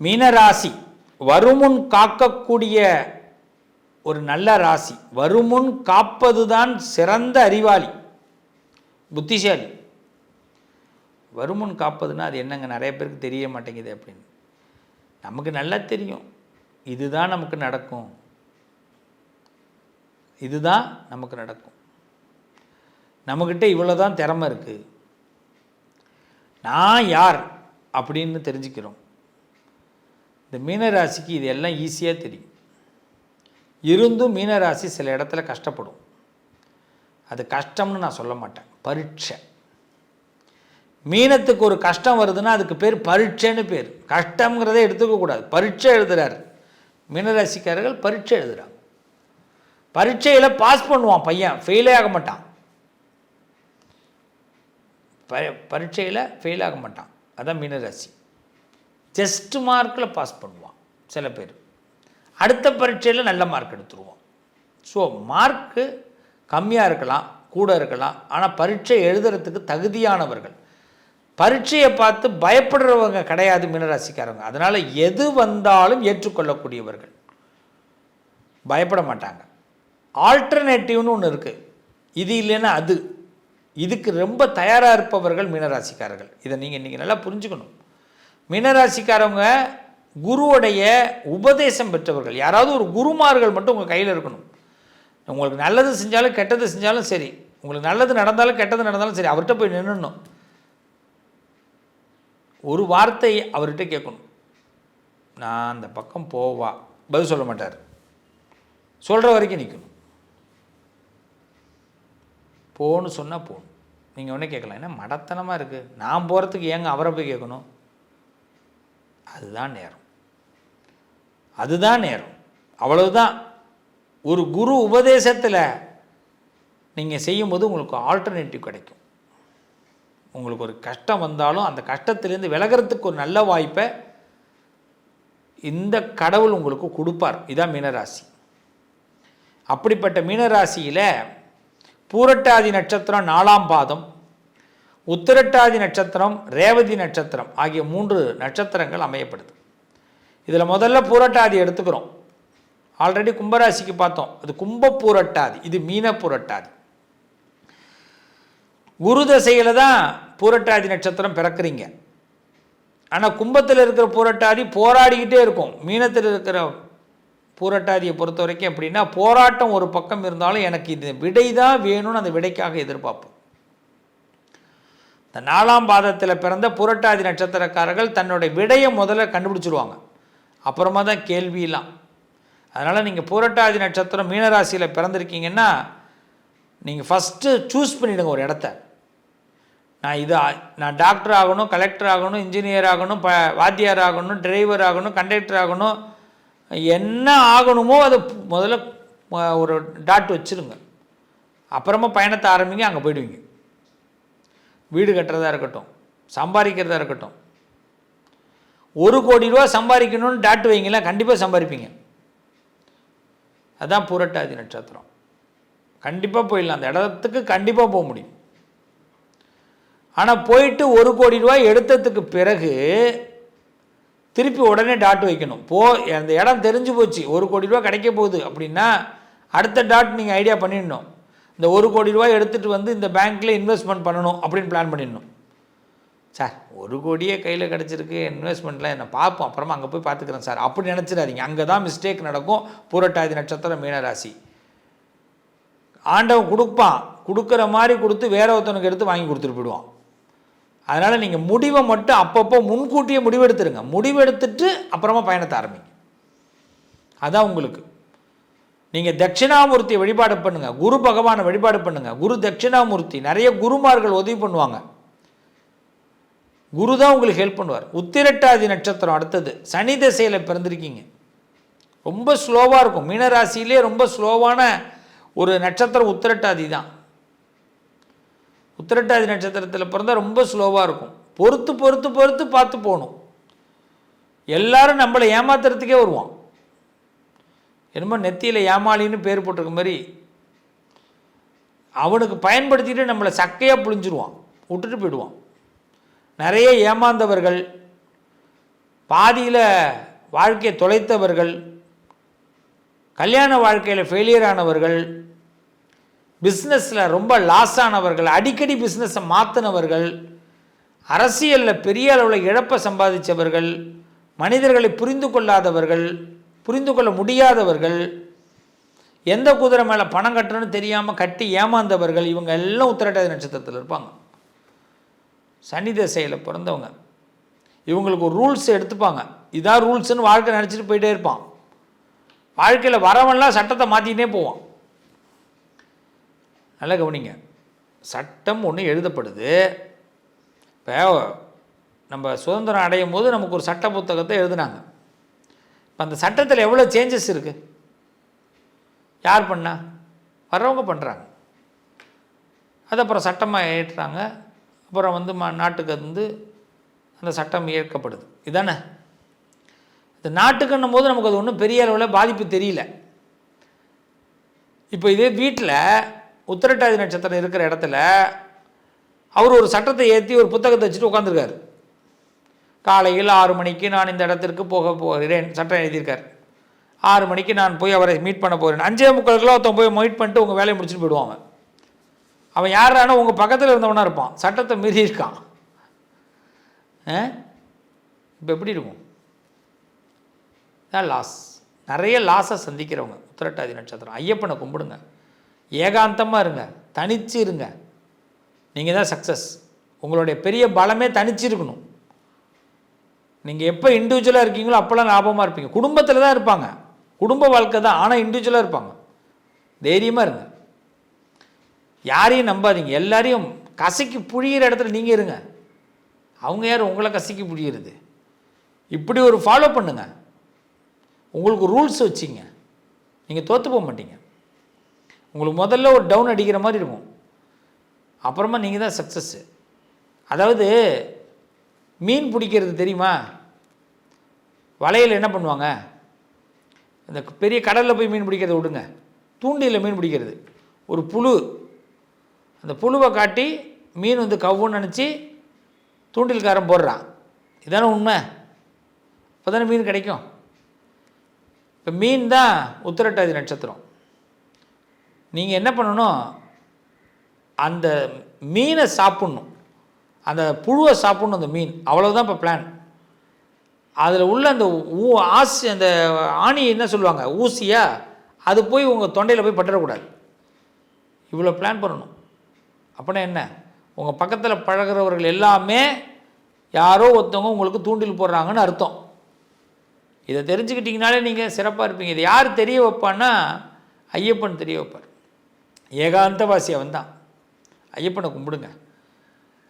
மீனராசி வருமுன் காக்கக்கூடிய ஒரு நல்ல ராசி. வருமுன் காப்பதுதான் சிறந்த அறிவாளி. புத்திசாலி. வருமுன் காப்பதுன்னா அது என்னங்க? நிறைய பேருக்கு தெரிய மாட்டேங்குது அப்படின்னு. நமக்கு நல்லா தெரியும். இதுதான் நமக்கு நடக்கும். இதுதான் நமக்கு நடக்கும். நம்மக்கிட்ட இவ்வளோ தான் திறமை இருக்குது நான் யார் அப்படின்னு தெரிஞ்சுக்கிறோம். இந்த மீனராசிக்கு இது எல்லாம் ஈஸியாக தெரியும். இருந்தும் மீனராசி சில இடத்துல கஷ்டப்படும். அது கஷ்டம்னு நான் சொல்ல மாட்டேன். பரீட்சை. மீனத்துக்கு ஒரு கஷ்டம் வருதுன்னா அதுக்கு பேர் பரீட்சைன்னு பேர். கஷ்டங்கிறதே எடுத்துக்கக்கூடாது பரீட்சை எழுதுகிறார் மீனராசிக்காரர்கள் பரீட்சை எழுதுகிறார் பரீட்சையில் பாஸ் பண்ணுவான் பையன். ஃபெயிலே ஆக மாட்டான். ப பரீட்சையில் ஃபெயில் ஆக மாட்டான். அதான் மீனராசி. ஜஸ்ட் மார்க்கில் பாஸ் பண்ணுவான் சில பேர். அடுத்த பரீட்சையில் நல்ல மார்க் எடுத்துருவான். ஸோ மார்க்கு கம்மியாக இருக்கலாம் கூட இருக்கலாம் ஆனால் பரீட்சை எழுதுறதுக்கு தகுதியானவர்கள். பரீட்சையை பார்த்து பயப்படுறவங்க கிடையாது மீனராசிக்காரங்க. அதனால் எது வந்தாலும் ஏற்றுக்கொள்ளக்கூடியவர்கள். பயப்பட மாட்டாங்க. ஆல்டர்னேட்டிவ்னு ஒன்று இருக்குது இது இல்லைன்னா அது. இதுக்கு ரொம்ப தயாராக இருப்பவர்கள் மீனராசிக்காரர்கள். இதை நீங்கள் இன்றைக்கி நல்லா புரிஞ்சுக்கணும். மீனராசிக்காரவங்க குருவுடைய உபதேசம் பெற்றவர்கள். யாராவது ஒரு குருமார்கள் மட்டும் உங்கள் கையில் இருக்கணும். உங்களுக்கு நல்லது செஞ்சாலும் கெட்டது செஞ்சாலும் சரி. உங்களுக்கு நல்லது நடந்தாலும் கெட்டது நடந்தாலும் சரி அவர்கிட்ட போய் நின்றுணும் ஒரு வார்த்தை அவர்கிட்ட கேட்கணும். நான் அந்த பக்கம் போவா. பதில் சொல்ல மாட்டார். சொல்கிற வரைக்கும் நிற்கணும் போன்னு சொன்னால் போகணும் நீங்கள் ஒன்றே கேட்கலாம் ஏன்னா மடத்தனமாக இருக்குது நான் போகிறதுக்கு ஏங்க அவரை போய் கேட்கணும்? அதுதான் நேரம். அதுதான் நேரம். அவ்வளவுதான். ஒரு குரு உபதேசத்தில் நீங்கள் செய்யும்போது உங்களுக்கு ஆல்டர்னேட்டிவ் கிடைக்கும். உங்களுக்கு ஒரு கஷ்டம் வந்தாலும் அந்த கஷ்டத்திலேருந்து விலகிறதுக்கு ஒரு நல்ல வாய்ப்பை இந்த கடவுள் உங்களுக்கு கொடுப்பார். இதான் மீனராசி. அப்படிப்பட்ட மீனராசியில் பூரட்டாதி நட்சத்திரம் நாலாம் பாதம். உத்திரட்டாதி நட்சத்திரம் ரேவதி நட்சத்திரம் ஆகிய மூன்று நட்சத்திரங்கள் அமையப்படுது. இதில் முதல்ல பூரட்டாதி எடுத்துக்கிறோம். ஆல்ரெடி கும்பராசிக்கு பார்த்தோம். அது கும்ப பூரட்டாதி இது மீன பூரட்டாதி குரு தசையில் தான் பூரட்டாதி நட்சத்திரம் பிறக்கிறீங்க. ஆனால் கும்பத்தில் இருக்கிற பூரட்டாதி போராடிக்கிட்டே இருக்கும். மீனத்தில் இருக்கிற பூரட்டாதியை பொறுத்த வரைக்கும் எப்படின்னா போராட்டம் ஒரு பக்கம் இருந்தாலும் எனக்கு இது விடை தான் வேணும்னு அந்த விடைக்காக எதிர்பார்ப்போம். இந்த நாலாம் பாதத்தில் பிறந்த புரட்டாதி நட்சத்திரக்காரர்கள் தன்னுடைய விடையை முதல்ல கண்டுபிடிச்சிருவாங்க. அப்புறமா தான் கேள்வியெல்லாம் அதனால் நீங்கள் புரட்டாதி நட்சத்திரம் மீனராசியில் பிறந்திருக்கீங்கன்னா நீங்கள் ஃபஸ்ட்டு சூஸ் பண்ணிவிடுங்க ஒரு இடத்த. நான் இது நான் டாக்டர் ஆகணும் கலெக்டர் ஆகணும் இன்ஜினியர் ஆகணும் ப வாத்தியார் ஆகணும் டிரைவர் ஆகணும் கண்டக்டர் ஆகணும் என்ன ஆகணுமோ அதை முதல்ல ஒரு டாட் வச்சுருங்க. அப்புறமா பயணத்தை ஆரம்பிங்க அங்கே போயிடுவீங்க. வீடு கட்டுறதா இருக்கட்டும் சம்பாதிக்கிறதா இருக்கட்டும். ஒரு கோடி ரூபா சம்பாதிக்கணும்னு டாட்டு வைங்களேன் கண்டிப்பாக சம்பாதிப்பீங்க. அதுதான் புரட்டாதி நட்சத்திரம். கண்டிப்பாக போயிடலாம். அந்த இடத்துக்கு கண்டிப்பாக போக முடியும். ஆனால் போயிட்டு ஒரு கோடி ரூபாய் எடுத்ததுக்கு பிறகு திருப்பி உடனே டாட் வைக்கணும். போ அந்த இடம் தெரிஞ்சு போச்சு. ஒரு கோடி ரூபா கிடைக்க போகுது அப்படின்னா அடுத்த டாட் நீங்கள் ஐடியா பண்ணிடணும். இந்த ஒரு கோடி ரூபாய் எடுத்துகிட்டு வந்து இந்த பேங்க்கில் இன்வெஸ்ட்மெண்ட் பண்ணணும் அப்படின்னு பிளான் பண்ணிடணும். சார் ஒரு கோடியே கையில் கிடச்சிருக்கு இன்வெஸ்ட்மெண்ட்லாம் என்ன? பார்ப்போம். அப்புறமா அங்கே போய் பார்த்துக்கிறேன் சார். அப்படி நினச்சிடாதீங்க. அங்கே தான் மிஸ்டேக் நடக்கும். பூரட்டாதி நட்சத்திரம் மீனராசி. ஆண்டவன் கொடுப்பான். கொடுக்குற மாதிரி கொடுத்து வேற ஒருத்தனுக்கு எடுத்து வாங்கி கொடுத்துட்டு போயிடுவான். அதனால் நீங்கள் முடிவை மட்டும் அப்பப்போ முன்கூட்டியே முடிவெடுத்துருங்க. முடிவெடுத்துட்டு அப்புறமா பயணத்தை ஆரம்பிங்க. அதான் உங்களுக்கு. நீங்கள் தட்சிணாமூர்த்தியை வழிபாடு பண்ணுங்கள் குரு பகவானை வழிபாடு பண்ணுங்கள் குரு தட்சிணாமூர்த்தி நிறைய குருமார்கள் உதவி பண்ணுவாங்க. குரு தான் உங்களுக்கு ஹெல்ப் பண்ணுவார். உத்திரட்டாதி நட்சத்திரம் அடுத்தது. சனி திசையில் பிறந்திருக்கீங்க. ரொம்ப ஸ்லோவாக இருக்கும். மீனராசியிலே ரொம்ப ஸ்லோவான ஒரு நட்சத்திரம் உத்திரட்டாதி தான். உத்திரட்டாதி நட்சத்திரத்தில் பிறந்தால் ரொம்ப ஸ்லோவாக இருக்கும். பொறுத்து பொறுத்து பொறுத்து பார்த்து போகணும். எல்லாரும் நம்மளை ஏமாத்துறதுக்கே வருவான். என்னமோ நெத்தியில் ஏமாளின்னு பேர் போட்டிருக்க மாதிரி அவனுக்கு பயன்படுத்திட்டு நம்மளை சக்கையாக புழிஞ்சிருவான். விட்டுட்டு போயிடுவான். நிறைய ஏமாந்தவர்கள் பாதியில் வாழ்க்கையை தொலைத்தவர்கள் கல்யாண வாழ்க்கையில் ஃபெயிலியர் ஆனவர்கள் பிஸ்னஸில் ரொம்ப லாஸ் ஆனவர்கள் அடிக்கடி பிஸ்னஸை மாற்றினவர்கள் அரசியலில் பெரிய அளவில் இழப்பை சம்பாதிச்சவர்கள் மனிதர்களை புரிந்து கொள்ளாதவர்கள் புரிந்து கொள்ள முடியாதவர்கள் எந்த குதிரை மேலே பணம் கட்டணும்னு தெரியாமல் கட்டி ஏமாந்தவர்கள் இவங்க எல்லாம் உத்திரட்டாதி நட்சத்திரத்தில் இருப்பாங்க. சனி திசையில் பிறந்தவங்க. இவங்களுக்கு ஒரு ரூல்ஸ் எடுத்துப்பாங்க. இதான் ரூல்ஸ்னு வாழ்க்கை நினச்சிட்டு போயிட்டே இருப்பான். வாழ்க்கையில் வரவன்லாம் சட்டத்தை மாற்றிக்கிட்டே போவான். நல்லா கவனிங்க. சட்டம் ஒன்று எழுதப்படுது. இப்போ நம்ம சுதந்திரம் அடையும் போது நமக்கு ஒரு சட்ட புத்தகத்தை எழுதுனாங்க. இப்போ அந்த சட்டத்தில் எவ்வளோ சேஞ்சஸ் இருக்குது யார் பண்ணா? வர்றவங்க பண்ணுறாங்க அது அப்புறம் சட்டமாக ஏற்றுறாங்க. அப்புறம் வந்து ம நாட்டுக்கு வந்து அந்த சட்டம் இயக்கப்படுது இதானே? இந்த நாட்டுக்குன்னும் போது நமக்கு அது ஒன்றும் பெரிய அளவில் பாதிப்பு தெரியல. இப்போ இதே வீட்டில் உத்திரட்டாதி நட்சத்திரம் இருக்கிற இடத்துல அவர் ஒரு சட்டத்தை ஏற்றி ஒரு புத்தகத்தை வச்சுட்டு உட்காந்துருக்காரு காலையில் ஆறு மணிக்கு நான் இந்த இடத்திற்கு போக போகிறேன் சட்டம் எழுதியிருக்கார். ஆறு மணிக்கு நான் போய் அவரை மீட் பண்ண போகிறேன் அஞ்சே முக்காலுக்குள்ள ஒருத்தன் போய் மீட் பண்ணிட்டு உங்கள் வேலையை முடிச்சுட்டு போயிடுவாங்க அவன். யாரானா உங்கள் பக்கத்தில் இருந்தவனா இருப்பான். சட்டத்தை மீறி இருக்கான். இப்போ எப்படி இருக்கும்? தான் லாஸ் நிறைய லாஸை சந்திக்கிறவங்க. உத்திரட்டாதி நட்சத்திரம். ஐயப்பனை கும்பிடுங்க. ஏகாந்தமாக இருங்க. தனிச்சு இருங்க. நீங்கள் தான் சக்ஸஸ் உங்களுடைய பெரிய பலமே தனிச்சு இருக்கணும். நீங்கள் எப்போ இண்டிவிஜுவலாக இருக்கீங்களோ அப்போல்லாம் லாபமாக இருப்பீங்க. குடும்பத்தில் தான் இருப்பாங்க. குடும்ப வாழ்க்கை தான் ஆனால் இண்டிவிஜுவலாக இருப்பாங்க. தைரியமாக இருங்க. யாரையும் நம்பாதீங்க. எல்லாரையும் கசக்கி புழியிற இடத்துல நீங்கள் இருங்க. அவங்க யார்? உங்களை கசக்கி புழியிறது. இப்படி ஒரு ஃபாலோ பண்ணுங்க. உங்களுக்கு ரூல்ஸ் வச்சிங்க. நீங்கள் தோற்று போக மாட்டீங்க. உங்களுக்கு முதல்ல ஒரு டவுன் அடிக்கிற மாதிரி இருக்கும். அப்புறமா நீங்கள் தான் சக்ஸஸ்ஸு அதாவது மீன் பிடிக்கிறது தெரியுமா? வலையில் என்ன பண்ணுவாங்க? இந்த பெரிய கடலில் போய் மீன் பிடிக்கிறத விடுங்க. தூண்டியில் மீன் பிடிக்கிறது. ஒரு புழு. அந்த புழுவை காட்டி மீன் வந்து கவ்வுன்னு நினச்சி தூண்டில்காரன் போடுறான். இதானே உண்மை? இப்போ தானே மீன் கிடைக்கும். இப்போ மீன் தான் உத்திரட்டாதி நட்சத்திரம். நீங்கள் என்ன பண்ணணும்? அந்த மீனை சாப்பிட்ணும். அந்த புழுவை சாப்பிட்ணும் அந்த மீன். அவ்வளோதான் இப்போ பிளான் அதில் உள்ள அந்த ஊ ஆசி அந்த ஆணி என்ன சொல்லுவாங்க? ஊசியா? அது போய் உங்கள் தொண்டையில் போய் பட்டுறக்கூடாது. இவ்வளோ பிளான் பண்ணணும். அப்படின்னா என்ன? உங்கள் பக்கத்தில் பழகுறவர்கள் எல்லாமே யாரோ ஒருத்தவங்க உங்களுக்கு தூண்டில் போடுறாங்கன்னு அர்த்தம். இதை தெரிஞ்சுக்கிட்டிங்கனாலே நீங்கள் சிறப்பாக இருப்பீங்க. இது யார் தெரிய வைப்பான்னா ஐயப்பன் தெரிய வைப்பார். ஏகாந்தவாசி அவன் தான் ஐயப்பனை கும்பிடுங்க.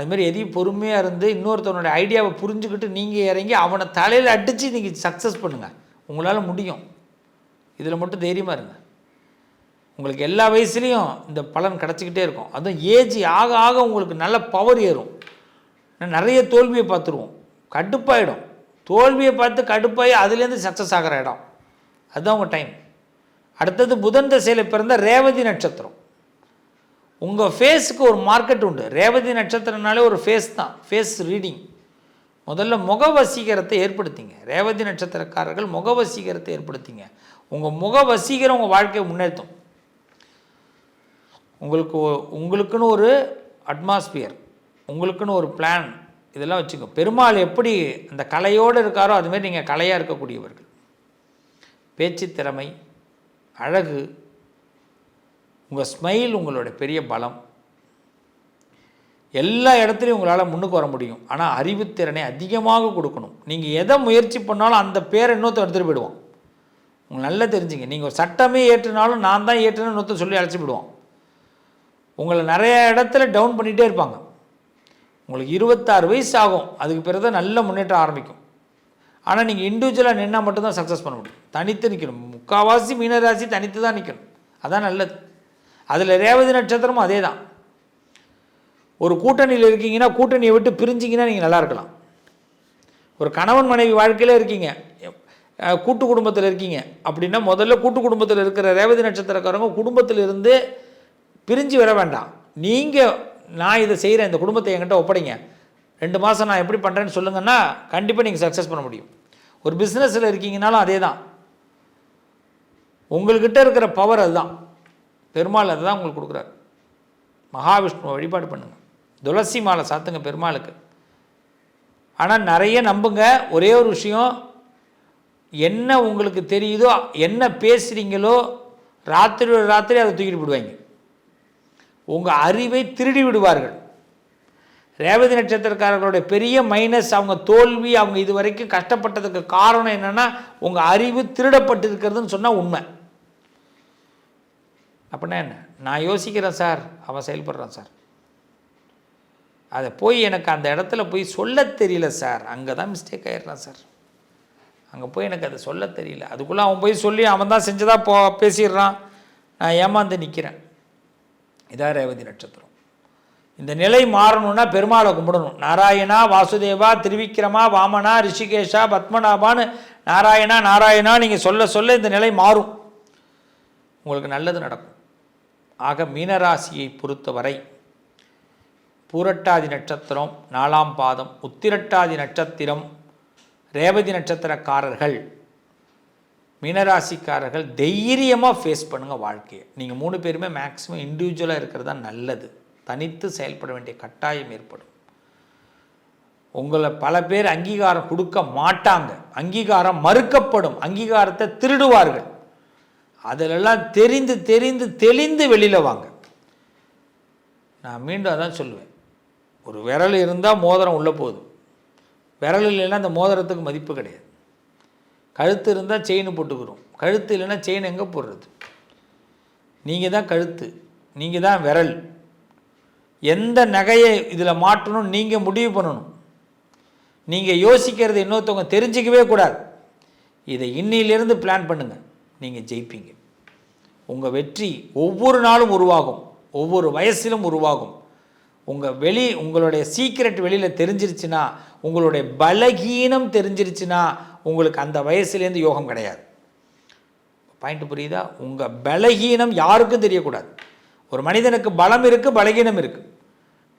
அதுமாரி எதையும் பொறுமையாக இருந்து இன்னொருத்தவனுடைய ஐடியாவை புரிஞ்சுக்கிட்டு நீங்கள் இறங்கி அவனை தலையில் அடித்து நீங்கள் சக்ஸஸ் பண்ணுங்கள் உங்களால் முடியும். இதில் மட்டும் தைரியமாக இருங்க. உங்களுக்கு எல்லா வயசுலேயும் இந்த பலன் கிடச்சிக்கிட்டே இருக்கும். அதுவும் ஏஜ் ஆக ஆக உங்களுக்கு நல்ல பவர் ஏறும். நிறைய தோல்வியை பார்த்துருவோம். கடுப்பாயிடும். தோல்வியை பார்த்து கடுப்பாகி அதுலேருந்து சக்ஸஸ் ஆகிற இடம். அதுதான் உங்கள் டைம் அடுத்தது புதன் தசையில் பிறந்த ரேவதி நட்சத்திரம். உங்கள் ஃபேஸுக்கு ஒரு மார்க்கெட் உண்டு. ரேவதி நட்சத்திரனாலே ஒரு ஃபேஸ் தான். ஃபேஸ் ரீடிங் முதல்ல முக வசீகரத்தை ஏற்படுத்திங்க. ரேவதி நட்சத்திரக்காரர்கள் முக வசீகரத்தை ஏற்படுத்திங்க. உங்கள் முக வசீகரம் உங்கள் வாழ்க்கையை முன்னேற்றும் உங்களுக்கு உங்களுக்குன்னு ஒரு அட்மாஸ்பியர் உங்களுக்குன்னு ஒரு பிளான் இதெல்லாம் வச்சுக்கோ. பெருமாள் எப்படி அந்த கலையோடு இருக்காரோ அதுமாரி நீங்கள் கலையாக இருக்கக்கூடியவர்கள். பேச்சு திறமை அழகு உங்கள் ஸ்மைல் உங்களோட பெரிய பலம். எல்லா இடத்துலையும் உங்களால் முன்னுக்கு வர முடியும். ஆனால் அறிவுத்திறனை அதிகமாக கொடுக்கணும். நீங்கள் எதை முயற்சி பண்ணாலும் அந்த பேரை இன்னொருத்தன் எடுத்துகிட்டு போயிடுவான். உங்களுக்கு நல்லா தெரிஞ்சுங்க. நீங்கள் ஒரு சட்டமே ஏற்றுனாலும் நான் தான் ஏற்றுனேன்னு இன்னொருத்தன் சொல்லி அழைச்சி விடுவான். உங்களை நிறைய இடத்துல டவுன் பண்ணிகிட்டே இருப்பாங்க. உங்களுக்கு இருபத்தாறு வயசு ஆகும். அதுக்கு பிறகு தான் நல்ல முன்னேற்றம் ஆரம்பிக்கும். ஆனால் நீங்கள் இண்டிவிஜுவலாக நின்னால் மட்டும்தான் சக்ஸஸ் பண்ண முடியும். தனித்து நிற்கணும் முக்கால்வாசி மீனராசி தனித்து தான் நிற்கணும் அதான் நல்லது. அதில் ரேவதி நட்சத்திரமும் அதே தான் ஒரு கூட்டணியில் இருக்கீங்கன்னா கூட்டணியை விட்டு பிரிஞ்சிங்கன்னா நீங்கள் நல்லா இருக்கலாம். ஒரு கணவன் மனைவி வாழ்க்கையில் இருக்கீங்க கூட்டு குடும்பத்தில் இருக்கீங்க அப்படின்னா முதல்ல கூட்டு குடும்பத்தில் இருக்கிற ரேவதி நட்சத்திரக்காரங்க குடும்பத்தில் இருந்து பிரிஞ்சு வர வேண்டாம். நீங்கள் நான் இதை செய்கிறேன் இந்த குடும்பத்தை என்கிட்ட ஒப்படைங்க. ரெண்டு மாதம் நான் எப்படி பண்ணுறேன்னு சொல்லுங்கன்னா கண்டிப்பாக நீங்கள் சக்ஸஸ் பண்ண முடியும். ஒரு பிஸ்னஸில் இருக்கீங்கனாலும் அதே தான் உங்கள்கிட்ட இருக்கிற பவர் அதுதான். பெருமாள் அதுதான் உங்களுக்கு கொடுக்குறாரு. மகாவிஷ்ணுவை வழிபாடு பண்ணுங்கள் துளசி மாலை சாத்துங்க பெருமாளுக்கு. ஆனால் நிறைய நம்புங்க. ஒரே ஒரு விஷயம் என்ன உங்களுக்கு தெரியுதோ என்ன பேசுகிறீங்களோ ராத்திரி ராத்திரி அதை தூக்கிட்டு விடுவாங்க உங்கள் அறிவை திருடி விடுவார்கள். ரேவதி நட்சத்திரக்காரர்களுடைய பெரிய மைனஸ் அவங்க தோல்வி அவங்க இது வரைக்கும் கஷ்டப்பட்டதுக்கு காரணம் என்னென்னா உங்கள் அறிவு திருடப்பட்டிருக்கிறதுன்னு சொன்னால் உண்மை. அப்படின்னா என்ன? நான் யோசிக்கிறேன் சார். அவன் செயல்படுறான் சார். அதை போய் எனக்கு அந்த இடத்துல போய் சொல்ல தெரியல சார். அங்கே தான் மிஸ்டேக் ஆயிடுறான் சார். அங்கே போய் எனக்கு அதை சொல்ல தெரியல. அதுக்குள்ளே அவன் போய் சொல்லி அவன் தான் செஞ்சதாக போ பேசிடுறான். நான் ஏமாந்து நிற்கிறேன் இதான் ரேவதி நட்சத்திரம். இந்த நிலை மாறணும்னா பெருமாளை கும்பிடணும். நாராயணா வாசுதேவா திருவிக்கிரமா வாமனா ரிஷிகேஷா பத்மநாபான்னு நாராயணா நாராயணா நீங்கள் சொல்ல சொல்ல இந்த நிலை மாறும். உங்களுக்கு நல்லது நடக்கும். ஆக மீனராசியை பொறுத்தவரை பூரட்டாதி நட்சத்திரம் நாலாம் பாதம் உத்திரட்டாதி நட்சத்திரம் ரேவதி நட்சத்திரக்காரர்கள் மீனராசிக்காரர்கள் தைரியமாக ஃபேஸ் பண்ணுங்கள் வாழ்க்கையை. நீங்கள் மூணு பேருமே மேக்ஸிமம் இண்டிவிஜுவலாக இருக்கிறது தான் நல்லது. தனித்து செயல்பட வேண்டிய கட்டாயம் ஏற்படும். உங்களை பல பேர் அங்கீகாரம் கொடுக்க மாட்டாங்க. அங்கீகாரம் மறுக்கப்படும். அங்கீகாரத்தை திருடுவார்கள். அதிலெல்லாம் தெரிந்து தெரிந்து தெளிந்து வெளியில் வாங்க. நான் மீண்டும் அதான் சொல்லுவேன். ஒரு விரல் இருந்தால் மோதிரம் உள்ளே போதும். விரல் இல்லைன்னா அந்த மோதிரத்துக்கு மதிப்பு கிடையாது. கழுத்து இருந்தால் செயின் போட்டுக்கிறோம். கழுத்து இல்லைன்னா செயின் எங்கே போடுறது? நீங்கள் தான் கழுத்து நீங்கள் தான் விரல். எந்த நகையை இதில் மாற்றணும் நீங்கள் முடிவு பண்ணணும். நீங்கள் யோசிக்கிறது இன்னொருத்தவங்க தெரிஞ்சிக்கவே கூடாது. இதை இன்னிலிருந்து பிளான் பண்ணுங்கள் நீங்கள் ஜெயிப்பீங்க. உங்கள் வெற்றி ஒவ்வொரு நாளும் உருவாகும். ஒவ்வொரு வயசிலும் உருவாகும். உங்கள் வெளி உங்களுடைய சீக்ரெட் வெளியில் தெரிஞ்சிருச்சுன்னா உங்களுடைய பலகீனம் தெரிஞ்சிருச்சுன்னா உங்களுக்கு அந்த வயசுலேருந்து யோகம் கிடையாது. பாயிண்ட் புரியுதா? உங்கள் பலகீனம் யாருக்கும் தெரியக்கூடாது. ஒரு மனிதனுக்கு பலம் இருக்குது பலகீனம் இருக்குது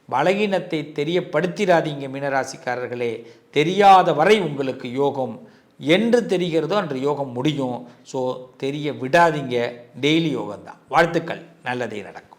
பலகீனத்தை தெரியப்படுத்திடாதீங்க மீனராசிக்காரர்களே. தெரியாத வரை உங்களுக்கு யோகம் என்று தெரிகிறதோ அன்று யோகம் முடியும். ஸோ தெரிய விடாதீங்க. டெய்லி யோகம் தான் வாழ்த்துக்கள். நல்லதே நடக்கும்.